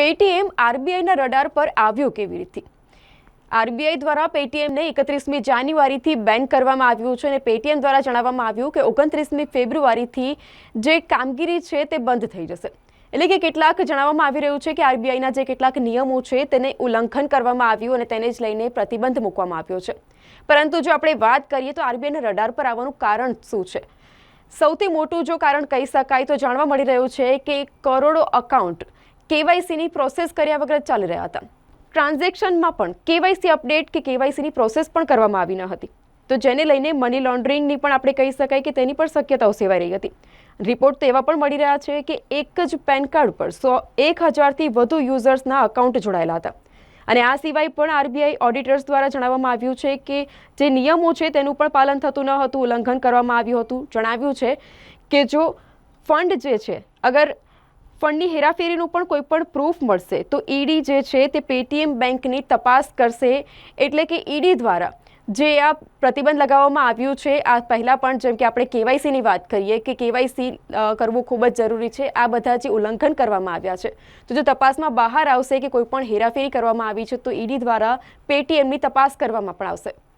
Paytm આરબીઆઈના radar પર આવ્યું કેવી રીતે? આરબીઆઈ દ્વારા પેટીએમને એકત્રીસમી જાન્યુઆરીથી બેન કરવામાં આવ્યું છે અને પેટીએમ દ્વારા જણાવવામાં આવ્યું કે ઓગણત્રીસમી ફેબ્રુઆરીથી જે કામગીરી છે તે બંધ થઈ જશે. એટલે કે કેટલાક જણાવવામાં આવી રહ્યું છે કે આરબીઆઈના જે કેટલાક નિયમો છે તેને ઉલ્લંઘન કરવામાં આવ્યું અને તેને જ લઈને પ્રતિબંધ મૂકવામાં આવ્યો છે. પરંતુ જો આપણે વાત કરીએ તો આરબીઆઈના રડાર પર આવવાનું કારણ શું છે? સૌથી મોટું જો કારણ કહી શકાય તો જાણવા મળી રહ્યું છે કે કરોડો અકાઉન્ટ કેવાયસીની પ્રોસેસ કર્યા વગર ચાલી રહ્યા હતા. ટ્રાન્ઝેક્શનમાં પણ કેવાયસી અપડેટ કે કેવાયસીની પ્રોસેસ પણ કરવામાં આવી ન હતી. તો જેને લઈને મની લોન્ડરિંગની પણ આપણે કહી શકાય કે તેની પણ શક્યતાઓ સેવાઈ રહી હતી. રિપોર્ટ તો એવા પણ મળી રહ્યા છે કે એક જ પેન કાર્ડ પર સો એક હજારથી વધુ યુઝર્સના અકાઉન્ટ જોડાયેલા હતા. અને આ સિવાય પણ આરબીઆઈ ઓડિટર્સ દ્વારા જણાવવામાં આવ્યું છે કે જે નિયમો છે તેનું પણ પાલન થતું ન હતું, ઉલ્લંઘન કરવામાં આવ્યું હતું. જણાવ્યું છે કે જો ફંડ જે છે, અગર ફંડની હેરાફેરીનું પણ કોઈ પણ પ્રૂફ મળશે. તો ઈડી જે છે તે પેટીએમ બેંકની તપાસ કરશે એટલે કે ઈડી દ્વારા. જે આ પ્રતિબંધ લગાવવામાં આવ્યું છે, આ પહેલાં પણ જેમ કે આપણે કેવાયસીની વાત કરીએ કે કેવાયસી કરવું ખૂબ જ જરૂરી છે, આ બધા જે ઉલ્લંઘન કરવામાં આવ્યા છે. તો જો તપાસમાં બહાર આવશે કે કોઈ પણ હેરાફેરી કરવામાં આવી છે, તો ઈડી દ્વારા પેટીએમની તપાસ કરવામાં પણ આવશે.